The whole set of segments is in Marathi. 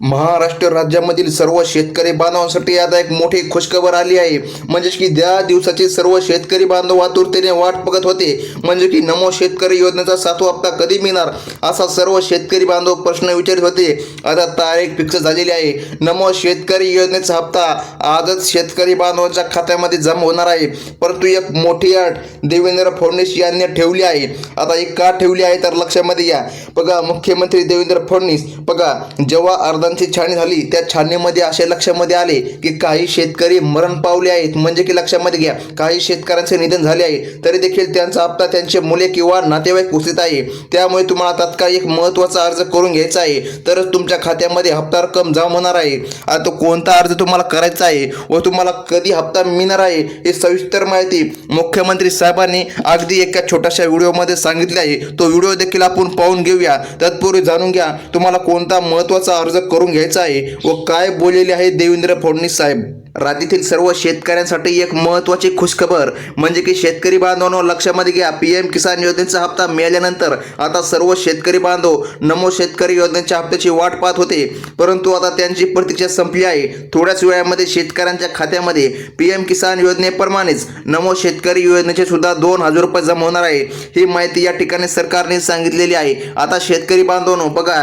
महाराष्ट्र राज्यामधील सर्व शेतकरी बांधवांसाठी आता एक मोठी खुशखबर आली आहे. म्हणजेच की ज्या दिवसाची सर्व शेतकरी बांधव आतुरतेने वाट बघत होते म्हणजे की नमो शेतकरी योजनेचा सातवा हप्ता कधी मिळणार? असा सर्व शेतकरी बांधव प्रश्न विचारत होते. आता तारीख फिक्स झालेली आहे. नमो शेतकरी योजनेचा हप्ता आजच शेतकरी बांधवांच्या खात्यामध्ये जमा होणार आहे. परंतु एक मोठी अट देवेंद्र फडणवीस यांनी ठेवली आहे. आता एक का ठेवली आहे तर लक्षामध्ये या बघा मुख्यमंत्री देवेंद्र फडणवीस बघा जेव्हा अर्धा अर्धांची छाणी झाली. त्या छाणीमध्ये असे लक्षामध्ये आले की काही शेतकरी मरण पावले आहेत. म्हणजे की लक्षामध्ये घ्या काही शेतकऱ्यांचे निधन झाले आहे. तरी देखील त्यांचा हप्ता त्यांचे मुले किंवा नातेवाईक उचित आहे. त्यामुळे तुम्हाला तात्काळ एक महत्त्वाचा अर्ज करून घ्यायचा आहे. तरच तुमच्या खात्यामध्ये हप्ता रक्कम जमा होणार आहे. आता तो कोणता अर्ज तुम्हाला करायचा आहे व तुम्हाला कधी हप्ता मिळणार आहे हे सविस्तर माहिती मुख्यमंत्री साहेबांनी अगदी एका छोट्याशा व्हिडिओमध्ये सांगितले आहे. तो व्हिडिओ देखील आपण पाहून घेऊया. तत्पूर्वी जाणून घ्या तुम्हाला कोणता महत्त्वाचा अर्ज करून घ्यायचा आहे व काय बोललेले आहे देवेंद्र फडणवीस साहेब? राज्यातील सर्व शेतकऱ्यांसाठी एक महत्त्वाची खुशखबर. म्हणजे की शेतकरी बांधवांनो लक्षामध्ये घ्या पी एम किसान योजनेचा हप्ता मिळाल्यानंतर आता सर्व शेतकरी बांधव नमो शेतकरी योजनेच्या हप्त्याची वाट पाहत होते. परंतु आता त्यांची प्रतीक्षा संपली आहे. थोड्याच वेळामध्ये शेतकऱ्यांच्या खात्यामध्ये पी एम किसान योजनेप्रमाणेच नमो शेतकरी योजनेचे सुद्धा दोन हजार रुपये जमा होणार आहे. ही माहिती या ठिकाणी सरकारने सांगितलेली आहे. आता शेतकरी बांधवांनो बघा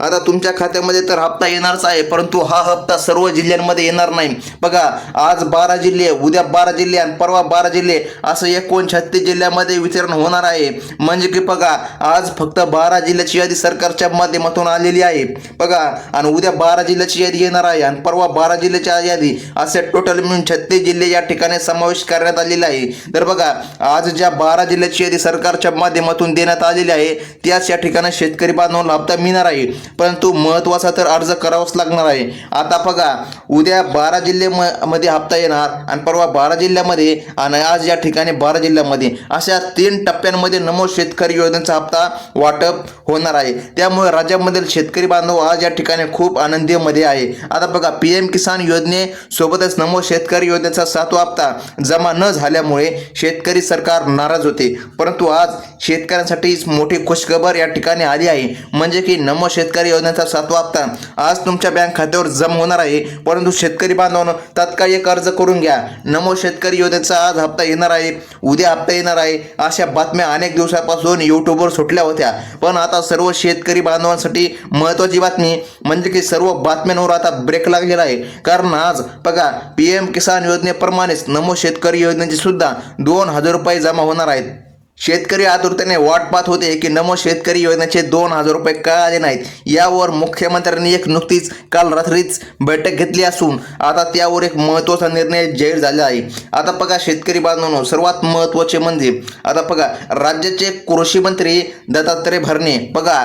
आता तुमच्या खात्यामध्ये तर हप्ता येणारच आहे परंतु हा हप्ता सर्व जिल्ह्यांमध्ये येणार नाही. बघा आज बारा जिल्हे उद्या बारा जिल्हे आणि परवा बारा जिल्हे असं एकूण छत्तीस जिल्ह्यामध्ये वितरण होणार आहे. म्हणजे की बघा आज फक्त बारा जिल्ह्याची यादी सरकारच्या माध्यमातून आलेली आहे. बघा आणि उद्या बारा जिल्ह्याची यादी येणार आहे आणि परवा बारा जिल्ह्याच्या यादी असे टोटल मिळून छत्तीस जिल्हे या ठिकाणी समावेश करण्यात आलेला आहे. तर बघा आज ज्या बारा जिल्ह्याची यादी सरकारच्या माध्यमातून देण्यात आलेली आहे त्याच या ठिकाणी शेतकरी बांधवांना हप्ता मिळणार आहे. परंतु महत्त्वाचा तर अर्ज करावाच लागणार आहे. आता बघा उद्या बारा जिल्हे म- मध्ये हप्ता येणार आणि परवा बारा जिल्ह्यामध्ये आणि आज या ठिकाणी बारा जिल्ह्यामध्ये अशा तीन टप्प्यांमध्ये नमो शेतकरी योजनेचा हप्ता वाटप होणार आहे. त्यामुळे राज्यामधील शेतकरी बांधव आज या ठिकाणी खूप आनंदीमध्ये आहे. आता बघा पी एम किसान योजनेसोबतच नमो शेतकरी योजनेचा सातवा हप्ता जमा न झाल्यामुळे शेतकरी सरकार नाराज होते. परंतु आज शेतकऱ्यांसाठी मोठी खुशखबर या ठिकाणी आली आहे. म्हणजे की नमो शेतकरी योजनेचा सातवा हप्ता आज तुमच्या बँक खात्यावर जमा होणार आहे. परंतु शेतकरी बांधवांनो तात्काळ एक अर्ज करून घ्या. नमो शेतकरी योजनेचा आज हप्ता येणार आहे. उद्या हप्ता येणार आहे. अशा बातम्या अनेक दिवसापासून यूट्यूबवर सुटल्या होत्या. पण आता सर्व शेतकरी बांधवांसाठी महत्त्वाची बातमी म्हणजे की सर्व बातम्यांवर आता ब्रेक लागलेला आहे. कारण आज बघा पी एम किसान योजनेप्रमाणेच नमो शेतकरी योजनेची सुद्धा दोन हजार रुपये जमा होणार आहेत. शेतकरी आतुरतेने वाट पाहत होते की नमो शेतकरी योजनेचे दोन हजार रुपये का आले नाहीत. यावर मुख्यमंत्र्यांनी एक नुकतीच काल रात्रीच बैठक घेतली असून आता त्यावर एक महत्त्वाचा निर्णय जाहीर झाला आहे. आता बघा शेतकरी बांधवांनो सर्वात महत्त्वाचे म्हणजे आता बघा राज्याचे कृषी मंत्री दत्तात्रय भरणे. बघा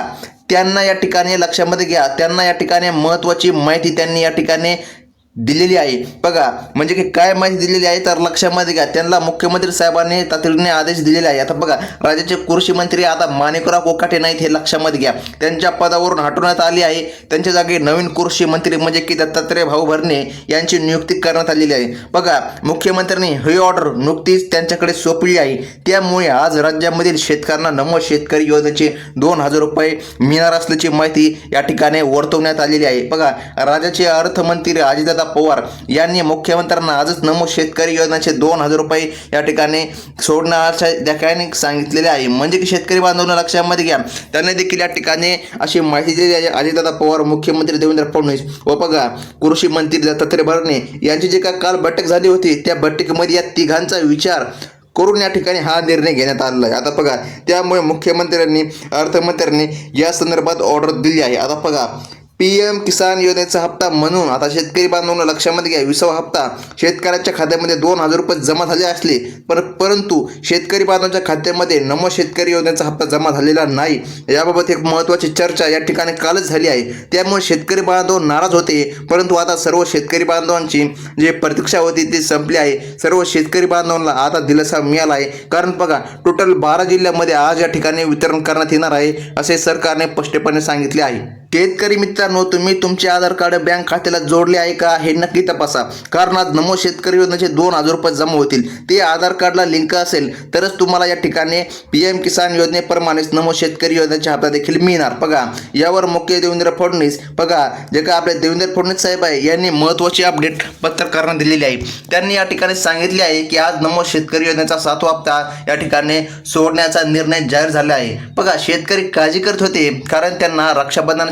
त्यांना या ठिकाणी लक्षामध्ये घ्या त्यांना या ठिकाणी महत्त्वाची माहिती त्यांनी या ठिकाणी दिलेली आहे. बघा म्हणजे की काय माहिती दिलेली आहे तर लक्षामध्ये घ्या. त्यांना मुख्यमंत्री साहेबांनी तातडीने आदेश दिलेले आहे. आता बघा राज्याचे कृषी मंत्री आता माणिकराव कोकाटे नाहीत हे लक्षामध्ये घ्या. त्यांच्या पदावरून हटवण्यात आली आहे. त्यांच्या जागी नवीन कृषी मंत्री म्हणजे की दत्तात्रय भाऊ भरणे यांची नियुक्ती करण्यात आलेली आहे. बघा मुख्यमंत्र्यांनी ही ऑर्डर नुकतीच त्यांच्याकडे सोपली आहे. त्यामुळे आज राज्यामधील शेतकऱ्यांना नमो शेतकरी योजनेचे दोन हजार रुपये मिळणार असल्याची माहिती या ठिकाणी वर्तवण्यात आलेली आहे. बघा राज्याचे अर्थमंत्री अजितदादा पवार यांनी मुख्यमंत्र्यांना आजच नमो शेतकरी योजनेचे दोन हजार रुपये या ठिकाणी सोडण्याच्या ठिकाणी सांगितलेले आहे. म्हणजे की शेतकरी बांधवांना लक्षामध्ये घ्या. त्यांनी देखील या ठिकाणी अशी माहिती दिली आहे. अजितदादा पवार मुख्यमंत्री देवेंद्र फडणवीस व बघा कृषी मंत्री दत्तात्रय भरणे यांची जी का काल बैठक झाली होती त्या बैठकीमध्ये या तिघांचा विचार करून या ठिकाणी हा निर्णय घेण्यात आलेला आहे. आता बघा त्यामुळे मुख्यमंत्र्यांनी अर्थमंत्र्यांनी या संदर्भात ऑर्डर दिली आहे. आता बघा पी एम किसान योजनेचा हप्ता म्हणून आता शेतकरी बांधवांना लक्षामध्ये घ्या विसावा हप्ता. शेतकऱ्याच्या खात्यामध्ये दोन हजार रुपये जमा झाले असले पर परंतु शेतकरी बांधवांच्या खात्यामध्ये नमो शेतकरी योजनेचा हप्ता जमा झालेला नाही. याबाबत एक महत्त्वाची चर्चा या ठिकाणी कालच झाली आहे. त्यामुळे शेतकरी बांधव नाराज होते परंतु आता सर्व शेतकरी बांधवांची जे प्रतीक्षा होती ती संपली आहे. सर्व शेतकरी बांधवांना आता दिलासा मिळाला आहे. कारण बघा टोटल बारा जिल्ह्यामध्ये आज या ठिकाणी वितरण करण्यात येणार आहे असे सरकारने स्पष्टपणे सांगितले आहे. शेतकरी मित्रांनो तुम्ही तुमचे आधार कार्ड बँक खात्याला जोडले आहे का हे नक्की तपासा. कारण आज नमो शेतकरी योजनेचे दोन हजार रुपये जमा होतील. ते आधार कार्डला लिंक असेल तरच तुम्हाला या ठिकाणी पी एम किसान योजनेप्रमाणेच नमो शेतकरी योजनेचा हप्ता देखील मिळणार. बघा यावर मुख्य देवेंद्र फडणवीस बघा जे का आपले देवेंद्र फडणवीस साहेब आहे यांनी महत्त्वाची अपडेट पत्रकारांना दिलेली आहे. त्यांनी या ठिकाणी सांगितले आहे की आज नमो शेतकरी योजनेचा सातवा हप्ता या ठिकाणी सोडण्याचा निर्णय जाहीर झाला आहे. बघा शेतकरी काळजी करत होते कारण त्यांना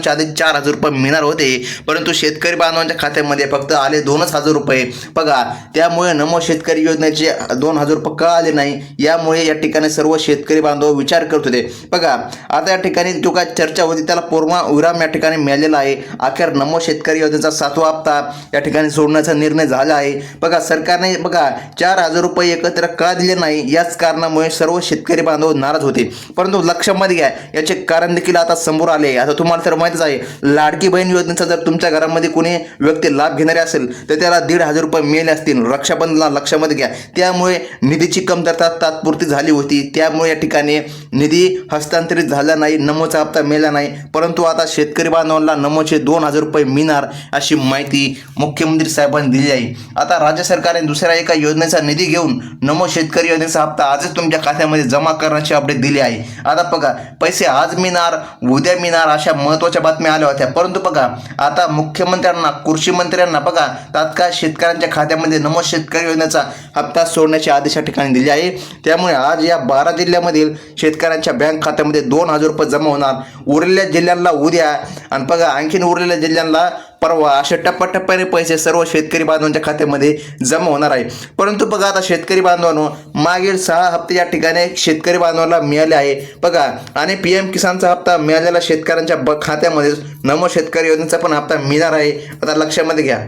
रक्षाबंधनाच्या आधी चार हजार रुपये मिळणार होते. परंतु शेतकरी बांधवांच्या खात्यामध्ये फक्त आले दोनच हजार रुपये. बघा त्यामुळे नमो शेतकरी योजनेचे दोन हजार रुपये का आले नाही. यामुळे या ठिकाणी सर्व शेतकरी बांधव विचार करत होते. बघा आता या ठिकाणी जो काय चर्चा होती त्याला पूर्ण विराम या ठिकाणी मिळालेला आहे. अखेर नमो शेतकरी योजनेचा सातवा हप्ता या ठिकाणी सोडण्याचा निर्णय झाला आहे. बघा सरकारने बघा चार हजार रुपये एकत्र का दिले नाही. याच कारणामुळे सर्व शेतकरी बांधव नाराज होते. परंतु लक्षामध्ये घ्या याचे कारण देखील आता समोर आले. आता तुम्हाला तर माहितीच आहे लाडकी बहीण योजनेचा जर तुमच्या घरामध्ये कोणी व्यक्ती लाभ घेणारे असेल तर त्याला दीड हजार रुपये मिळाले असतील. रक्षाबंधनला लक्षामध्ये घ्या. त्यामुळे निधीची कमतरता तात्पुरती झाली होती. त्यामुळे या ठिकाणी निधी हस्तांतरित झाला नाही नमोचा हप्ता मिळाला नाही. परंतु आता शेतकरी बांधवांना नमोचे दोन हजार रुपये मिळणार अशी माहिती मुख्यमंत्री साहेबांनी दिली आहे. आता राज्य सरकारने दुसऱ्या एका योजनेचा निधी घेऊन नमो शेतकरी योजनेचा हप्ता आजच तुमच्या खात्यामध्ये जमा करण्याची अपडेट दिली आहे. आता बघा पैसे आज मिळणार उद्या मिळणार अशा महत्त्वाच्या बातम्या आल्या होत्या. परंतु बघा आता मुख्यमंत्र्यांना कृषी मंत्र्यांना बघा तात्काळ शेतकऱ्यांच्या खात्यामध्ये नमो शेतकरी योजनेचा हप्ता सोडण्याचे आदेश या ठिकाणी दिले आहे. त्यामुळे आज या बारा जिल्ह्यामधील शेतकऱ्यांच्या बँक खात्यामध्ये दोन हजार रुपये जमा होणार. उरलेल्या जिल्ह्यांना उद्या आणि बघा आणखीन उरलेल्या जिल्ह्यांना परवा अशा टप्प्याटप्प्याने पैसे सर्व शेतकरी बांधवांच्या खात्यामध्ये जमा होणार आहे. परंतु बघा आता शेतकरी बांधवांनो मागील सहा हप्ते या ठिकाणी शेतकरी बांधवांना मिळाले आहे. बघा आणि पी एम किसानचा हप्ता मिळालेला शेतकऱ्यांच्या ब खात्यामध्ये नमो शेतकरी योजनेचा पण हप्ता मिळणार आहे. आता लक्षामध्ये घ्या.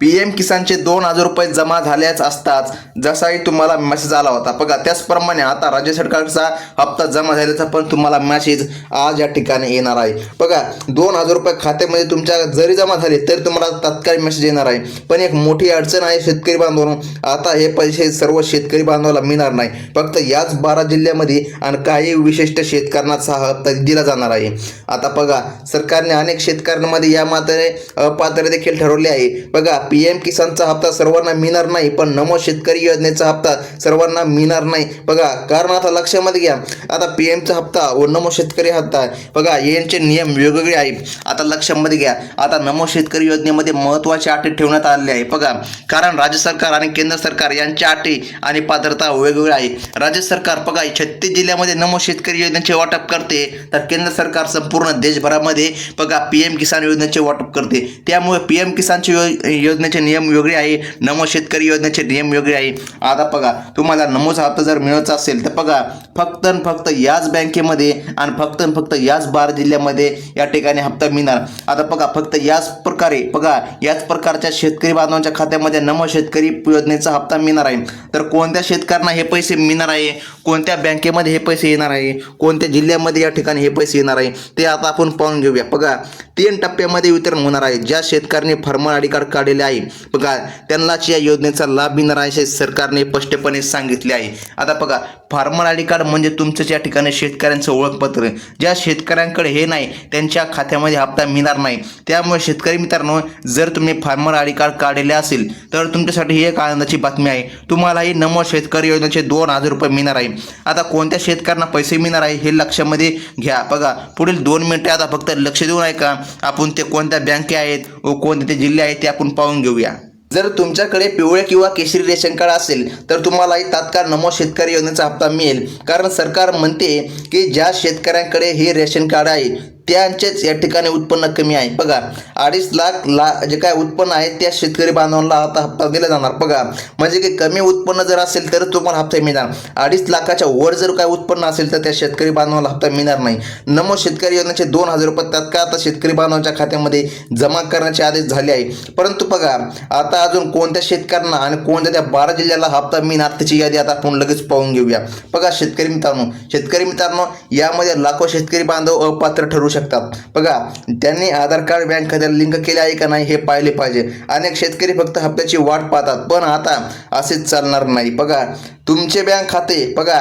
पी एम किसानचे दोन हजार रुपये जमा झाल्याच असताच जसाही तुम्हाला मेसेज आला होता. बघा त्याचप्रमाणे आता राज्य सरकारचा हप्ता जमा झाल्याचा पण तुम्हाला मेसेज आज या ठिकाणी येणार आहे. बघा दोन हजार रुपये खात्यामध्ये तुमच्या जरी जमा झाले तरी तुम्हाला तत्काळ मेसेज येणार आहे. पण एक मोठी अडचण आहे शेतकरी बांधवांनो. आता हे पैसे सर्व शेतकरी बांधवाला मिळणार नाही. फक्त याच बारा जिल्ह्यामध्ये आणि काही विशिष्ट शेतकऱ्यांचा हा हप्ता दिला जाणार आहे. आता बघा सरकारने अनेक शेतकऱ्यांमध्ये या मात्र अपात्र देखील ठरवले आहे. बघा पी एम किसानचा हप्ता सर्वांना मिळणार नाही पण नमो शेतकरी योजनेचा हप्ता सर्वांना मिळणार नाही. बघा कारण आता लक्षामध्ये घ्या. आता पी एमचा हप्ता व नमो शेतकरी हप्ता बघा यांचे नियम वेगवेगळे आहेत. आता लक्षामध्ये घ्या. आता नमो शेतकरी योजनेमध्ये महत्त्वाचे अटी ठेवण्यात आलेले आहे बघा कारण राज्य सरकार आणि केंद्र सरकार यांच्या अटी आणि पात्रता वेगवेगळ्या आहे. राज्य सरकार बघा छत्तीस जिल्ह्यामध्ये नमो शेतकरी योजनेचे वाटप करते. तर केंद्र सरकार संपूर्ण देशभरामध्ये बघा पी एम किसान योजनेचे वाटप करते. त्यामुळे पी एम किसानचे यो योजनेचे नियम वेगळे आहे. नमो शेतकरी योजनेचे नियम वेगळे आहे. आता बघा तुम्हाला नमोचा हप्ता जर मिळवायचा असेल तर बघा फक्त आणि फक्त याच बँकेमध्ये आणि फक्त आणि फक्त याच बार जिल्ह्यामध्ये या ठिकाणी हप्ता मिळणार. आता बघा फक्त याच प्रकारे बघा याच प्रकारच्या शेतकरी बांधवांच्या खात्यामध्ये नमो शेतकरी योजनेचा हप्ता मिळणार आहे. तर कोणत्या शेतकऱ्यांना हे पैसे मिळणार आहे? कोणत्या बँकेमध्ये हे पैसे येणार आहे? कोणत्या जिल्ह्यामध्ये या ठिकाणी हे पैसे येणार आहे? ते आता आपण पाहून घेऊया. बघा तीन टप्प्यामध्ये वितरण होणार आहे. ज्या शेतकऱ्यांनी फार्मर आय कार्ड काढलेले आहे. बघा त्यांनाच या योजनेचा लाभ मिळणार आहे सरकारने स्पष्टपणे सांगितले आहे. आता बघा फार्मर आय डी कार्ड म्हणजे तुमचं ज्या ठिकाणी शेतकऱ्यांचं ओळखपत्र. ज्या शेतकऱ्यांकडे हे नाही त्यांच्या खात्यामध्ये हप्ता मिळणार नाही. त्यामुळे शेतकरी मित्रांनो जर तुम्ही फार्मर आय डी कार्ड काढलेले असेल तर तुमच्यासाठी ही एक आनंदाची बातमी आहे. तुम्हालाही नमो शेतकरी योजनेचे दोन हजार रुपये मिळणार आहे. आता कोणत्या शेतकऱ्यांना पैसे मिळणार आहे हे लक्षामध्ये घ्या. बघा पुढील दोन मिनिटे आता फक्त लक्ष देऊन ऐका. आपण ते कोणत्या बँके आहेत व कोणते जिल्हे आहेत ते आपण पाहून घेऊया. जर तुमच्याकडे पिवळे किंवा केशरी रेशन कार्ड असेल तर तुम्हालाही तात्काळ नमो शेतकरी योजनेचा हप्ता मिळेल. कारण सरकार म्हणते की ज्या शेतकऱ्यांकडे हे रेशन कार्ड आहे त्यांचेच या ठिकाणी उत्पन्न कमी आहे. बघा अडीच लाख ला जे काय उत्पन्न आहे त्या शेतकरी बांधवांना आता हप्ता दिला जाणार. बघा म्हणजे की कमी उत्पन्न जर असेल तर तुम्हाला हप्ता मिळणार. अडीच लाखाच्या वर जर काय उत्पन्न असेल तर त्या शेतकरी बांधवाला हप्ता मिळणार नाही. नमो शेतकरी योजनेचे दोन हजार रुपये तात्काळ आता शेतकरी बांधवांच्या खात्यामध्ये जमा करण्याचे आदेश झाले आहे. परंतु बघा आता अजून कोणत्या शेतकऱ्यांना आणि कोणत्या त्या बारा जिल्ह्याला हप्ता मिळणार त्याची यादी आता आपण लगेच पाहून घेऊया. बघा शेतकरी मित्रांनो शेतकरी मित्रांनो यामध्ये लाखो शेतकरी बांधव अपात्र ठरू शकता. बघा त्यांनी आधार कार्ड बँक खात्याला लिंक केले आहे का नाही हे पाहिले पाहिजे. अनेक शेतकरी फक्त हप्त्याची वाट पाहतात पण आता असेच चालणार नाही. बघा तुमचे बँक खाते बघा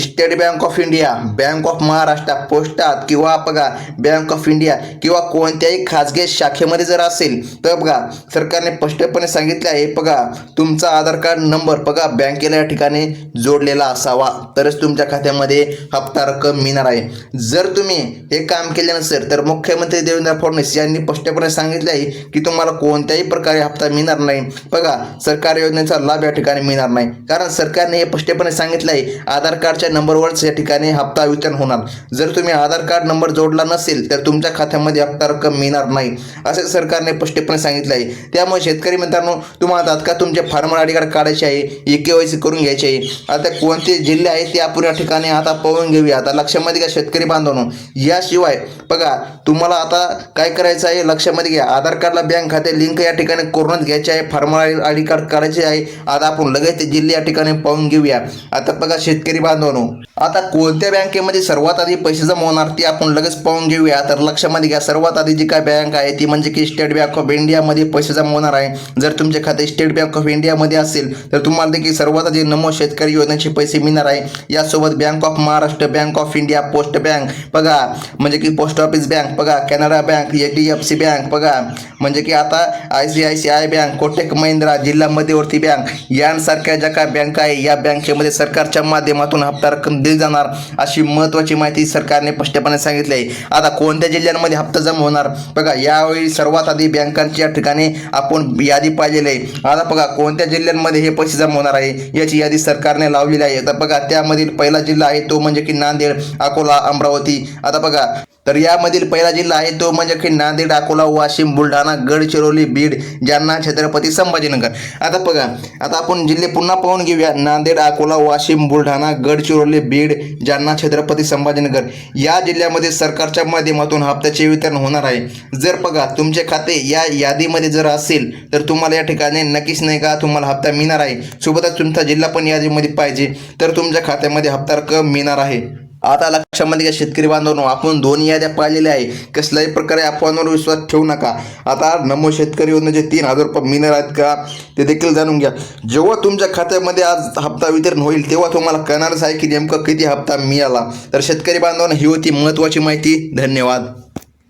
State Bank of India Bank of Maharashtra पोस्टात किंवा बघा बँक ऑफ इंडिया किंवा कोणत्याही खाजगी शाखेमध्ये जर असेल तर बघा सरकारने स्पष्टपणे सांगितले आहे बघा तुमचा आधार कार्ड नंबर बघा बँकेला या ठिकाणी जोडलेला असावा. तरच तुमच्या खात्यामध्ये हप्ता रक्कम मिळणार आहे. जर तुम्ही हे काम केले नसेल तर मुख्यमंत्री देवेंद्र फडणवीस यांनी स्पष्टपणे सांगितले आहे की तुम्हाला कोणत्याही प्रकारे हप्ता मिळणार नाही. बघा सरकारी योजनेचा लाभ या ठिकाणी मिळणार नाही. कारण सरकारने हे स्पष्टपणे सांगितलं आहे आधार कार्डच्या नंबरवरच या ठिकाणी हप्ता वितरण होणार. जर तुम्ही आधार कार्ड नंबर जोडला नसेल तर तुमच्या खात्यामध्ये हप्ता रक्कम मिळणार नाही. असे सरकारने स्पष्टपणे सांगितलं आहे. त्यामुळे शेतकरी मित्रांनो तुम्हाला तात्काळ तुमचे फार्मर आय डी कार्ड काढायचे आहे ई के वाय सी करून घ्यायचे आहे. आता कोणते जिल्हे आहेत ते आपण या ठिकाणी आता पाहून घेऊया. आता लक्षामध्ये घ्या शेतकरी बांधवांनो. याशिवाय बघा तुम्हाला आता काय करायचं आहे? लक्षामध्ये घ्या. आधार कार्डला बँक खाते लिंक या ठिकाणी करूनच घ्यायचे आहे. फार्मर आय डी कार्ड करायचे आहे. आता आपण लगेच ते जिल्हे या ठिकाणी पाहून घेऊया. आता बघा शेतकरी बांधवांनो आता कोणत्या बँकेमध्ये सर्वात आधी पैसे जमा होणार ती आपण लगेच पाहून घेऊया. तर लक्षामध्ये घ्या सर्वात आधी जी काय बँक आहे ती म्हणजे की स्टेट बँक ऑफ इंडियामध्ये पैसे जमा होणार आहे. जर तुमचे खाते स्टेट बँक ऑफ इंडियामध्ये असेल तर तुम्हाला देखील सर्वात आधी नमो शेतकरी योजनेचे पैसे मिळणार आहे. यासोबत Bank of Maharashtra Bank of India post bank. बघा म्हणजे की पोस्ट ऑफिस बँक बघा. Canara bank H D F C bank बघा. म्हणजे की आता I C I C I bank Kotak Mahindra जिल्हा मध्यवर्ती बँक यांसारख्या ज्या काय बँका आहे या बँकेमध्ये सरकारच्या माध्यमातून हप्ता रक्कम दिली जाणार अशी महत्त्वाची माहिती सरकारने स्पष्टपणे सांगितली आहे. आता कोणत्या जिल्ह्यांमध्ये हप्ता जमा होणार? बघा यावेळी सर्वात आधी बँकांची या ठिकाणी आपण यादी पाहिलेली आहे. आता बघा कोणत्या जिल्ह्यांमध्ये हे पैसे जमा होणार आहे याची यादी सरकारने लावलेली आहे. आता बघा त्यामधील पहिला जिल्हा आहे तो म्हणजे की नांदेड अकोला अमरावती. आता बघा तर यामधील पहिला जिल्हा आहे तो म्हणजे की नांदेड अकोला वाशिम बुलढाणा गडचिरोली बीड जालना छत्रपती संभाजीनगर. आता बघा आता आपण जिल्हे पुन्हा पाहून घेऊया. नांदेड अकोला वाशिम बुलढाणा गडचिरोली बीड जालना छत्रपती संभाजीनगर. या जिल्ह्यामध्ये सरकारच्या माध्यमातून हप्त्याचे वितरण होणार आहे. जर बघा तुमचे खाते या यादीमध्ये जर असेल तर तुम्हाला या ठिकाणी नक्कीच नाही का तुम्हाला हप्ता मिळणार आहे. सोबतच तुमचा जिल्हा पण यादीमध्ये पाहिजे तर तुमच्या खात्यामध्ये हप्ता रक्कम मिळणार आहे. आता लक्षामध्ये घ्या शेतकरी बांधवांनो आपण दोन याद्या पाहिलेल्या आहे. कसल्याही प्रकारे अफवांवर विश्वास ठेवू नका. आता नमो शेतकरी योजनेचे तीन हजार रुपये मिळणार आहेत का ते देखील जाणून घ्या. जेव्हा तुमच्या खात्यामध्ये आज हप्ता वितरण होईल तेव्हा तुम्हाला कळणारच आहे की नेमकं किती हप्ता मिळाला. तर शेतकरी बांधवांना ही होती महत्त्वाची माहिती. धन्यवाद.